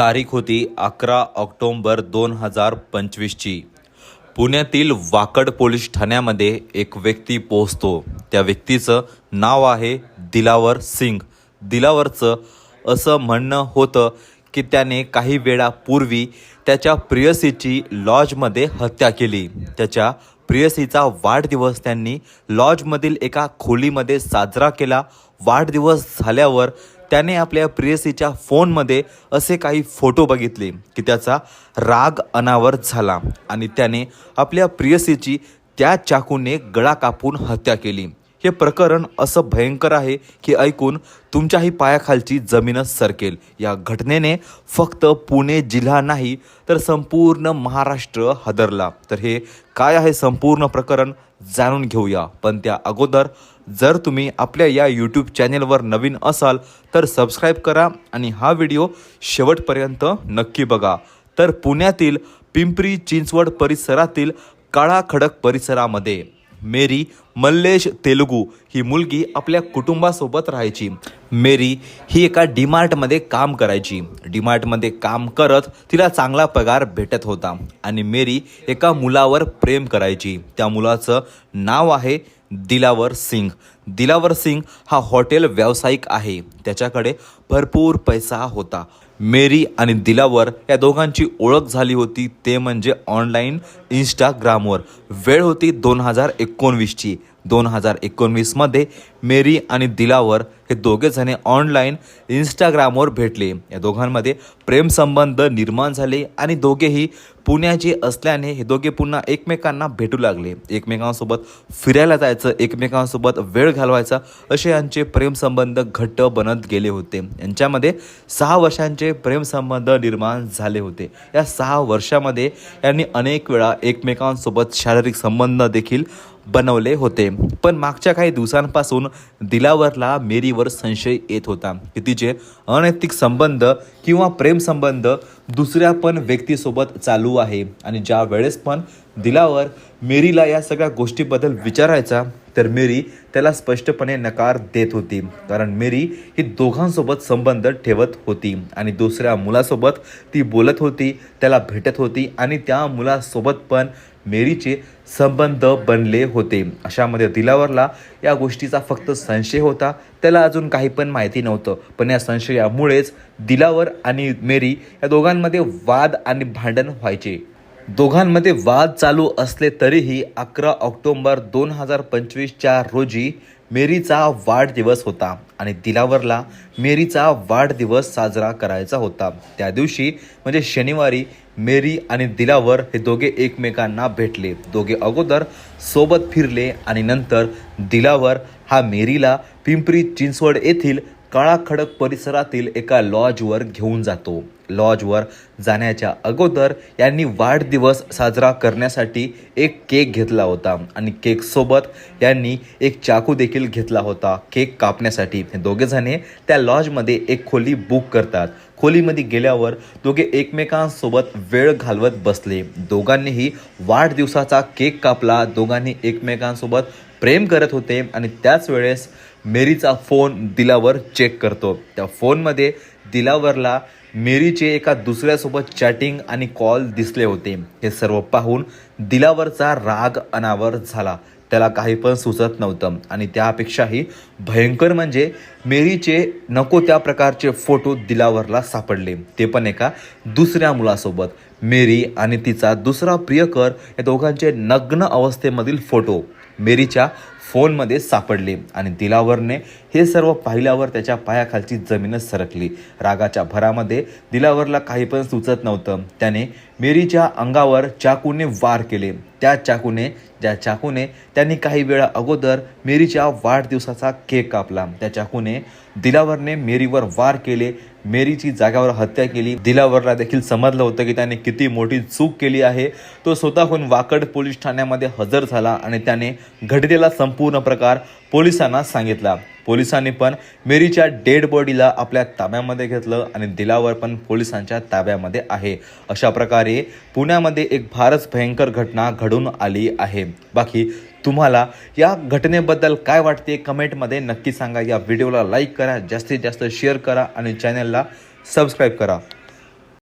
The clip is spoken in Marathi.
तारीख होती अकरा ऑक्टोंबर दोन हजार पंचवीसची. पुण्यातील वाकड पोलीस ठाण्यामध्ये एक व्यक्ती पोहोचतो. त्या व्यक्तीचं नाव आहे दिलावर सिंग. दिलावरचं असं म्हणणं होतं की त्याने काही वेळापूर्वी त्याच्या प्रियसीची लॉजमध्ये हत्या केली. त्याच्या प्रियसीचा वाढदिवस त्यांनी लॉजमधील एका खोलीमध्ये साजरा केला. वाढदिवस झाल्यावर त्याने आपल्या प्रियसीच्या फोनमध्ये असे काही फोटो बघितले की त्याचा राग अनावर झाला आणि त्याने आपल्या प्रियसीची त्या चाकूने गळा कापून हत्या केली. हे प्रकरण असं भयंकर आहे की ऐकून तुमच्याही पायाखालची जमीनच सरकेल. या घटनेने फक्त पुणे जिल्हा नाही तर संपूर्ण महाराष्ट्र हादरला. तर हे काय आहे संपूर्ण प्रकरण जाणून घेऊया. पण त्या अगोदर जर तुम्ही आपल्या या यूट्यूब चॅनेलवर नवीन असाल तर सबस्क्राईब करा आणि हा व्हिडिओ शेवटपर्यंत नक्की बघा. तर पुण्यातील पिंपरी चिंचवड परिसरातील काळा खडक परिसरामध्ये मेरी मल्लेश तेलुगू ही मुलगी आपल्या कुटुंबासोबत राहायची. मेरी ही एका डीमार्टमध्ये काम करायची. डीमार्टमध्ये काम करत तिला चांगला पगार भेटत होता आणि मेरी एका मुलावर प्रेम करायची. त्या मुलाचं नाव आहे दिलावर सिंग. दिलावर सिंग हा हॉटेल व्यावसायिक आहे. त्याच्याकडे भरपूर पैसा होता. मेरी आणि दिलावर या दोघांची ओळख झाली होती. ते म्हणजे ऑनलाईन इंस्टाग्रामवर. वेळ होती दोन हजार एकोणवीसची. दोन हजार एकोणवीसमध्ये मेरी आणि दिलावर हे दोघे जणे ऑनलाईन इंस्टाग्रामवर भेटले. या दोघांमध्ये प्रेमसंबंध निर्माण झाले आणि दोघेही पुण्याचे असल्याने हे दोघे पुन्हा एकमेकांना भेटू लागले. एकमेकांसोबत फिरायला जायचं एकमेकांसोबत वेळ घालवायचा असे यांचे प्रेमसंबंध घट्ट बनत गेले होते. यांच्यामध्ये सहा वर्षांचे प्रेमसंबंध निर्माण झाले होते. या सहा वर्षामध्ये यांनी अनेक वेळा एकमेकांसोबत शारीरिक संबंध देखील बनवले होते. पण मागच्या काही दिवसांपासून दिलावरला मेरीवर संशय येत होता. की तिचे अनैतिक संबंध किंवा प्रेमसंबंध दुसऱ्या पण व्यक्तीसोबत चालू आहे. आणि ज्या वेळेस पण दिलावर मेरीला या सगळ्या गोष्टीबद्दल विचारायचा तर मेरी त्याला स्पष्टपणे नकार देत होती. कारण मेरी ही दोघांसोबत संबंध ठेवत होती आणि दुसऱ्या मुलासोबत ती बोलत होती त्याला भेटत होती आणि त्या मुलासोबत पण मेरीचे संबंध बनले होते. अशामध्ये दिलावरला या गोष्टीचा फक्त संशय होता. त्याला अजून काही पण माहिती नव्हतं. पण या संशयामुळेच दिलावर आणि मेरी या दोघांमध्ये वाद आणि भांडण व्हायचे. दोघांमध्ये वाद चालू असले तरीही अकरा ऑक्टोंबर दोन हजार पंचवीसच्या रोजी मेरीचा वाढदिवस होता आणि दिलावरला मेरीचा वाढदिवस साजरा करायचा होता. त्या दिवशी म्हणजे शनिवारी मेरी आणि दिलावर हे दोघे एकमेकांना भेटले. दोघे अगोदर सोबत फिरले आणि नंतर दिलावर हा मेरीला पिंपरी चिंचवड येथील काळा खडक परिसरातील एका लॉजवर घेऊन जातो. लॉजवर जाण्याच्या अगोदर यांनी वाढदिवस साजरा करण्यासाठी एक केक घेतला होता आणि केकसोबत यांनी एक चाकू देखील घेतला होता. केक कापण्यासाठी. हे दोघेजणे त्या लॉजमध्ये एक खोली बुक करतात. खोलीमध्ये गेल्यावर दोघे एकमेकांसोबत वेळ घालवत बसले. दोघांनीही वाढदिवसाचा केक कापला. दोघांनी एकमेकांसोबत प्रेम करत होते आणि त्याच वेळेस मेरीचा फोन दिलावर चेक करतो. त्या फोनमध्ये दिलावरला मेरीचे एका दुसऱ्यासोबत चॅटिंग आणि कॉल दिसले होते. हे सर्व पाहून दिलावरचा राग अनावर झाला. त्याला काही पण सुचत नव्हतं आणि त्यापेक्षाही भयंकर म्हणजे मेरीचे नको त्या प्रकारचे फोटो दिलावरला सापडले. ते पण एका दुसऱ्या मुलासोबत. मेरी आणि तिचा दुसरा प्रियकर या दोघांचे नग्न अवस्थेमधील फोटो. मेरीच्या फोनमध्ये सापडले आणि दिलावरने हे सर्व पाहिल्यावर त्याच्या पायाखालची जमीनच सरकली. रागाच्या भरामध्ये दिलावरला काही पण सुचत नव्हतं. त्याने मेरीच्या अंगावर चाकूने वार केले. त्या चाकूने ज्या चाकूने त्यांनी काही वेळा अगोदर मेरीच्या वाढदिवसाचा केक कापला. त्या चाकूने दिलावरने मेरीवर वार केले. मेरीची जाग्यावर हत्या केली. दिलावरला देखील समजलं होतं की त्याने किती मोठी चूक केली आहे. तो स्वतःहून वाकड पोलीस ठाण्यामध्ये हजर झाला आणि त्याने घडलेला संपूर्ण प्रकार पोलिसांना सांगितला. पोलिसांनी पण मेरीच्या डेड बॉडीला आपल्या ताब्यामध्ये घेतलं आणि दिलावर पण पोलिसांच्या ताब्यामध्ये आहे. अशा प्रकारे पुण्यामध्ये एक फारच भयंकर घटना घडून आली आहे. बाकी तुम्हाला या घटनेबद्दल काय वाटते कमेंटमध्ये नक्की सांगा. या व्हिडिओला लाईक करा जास्तीत जास्त शेअर करा आणि चॅनलला सबस्क्राईब करा.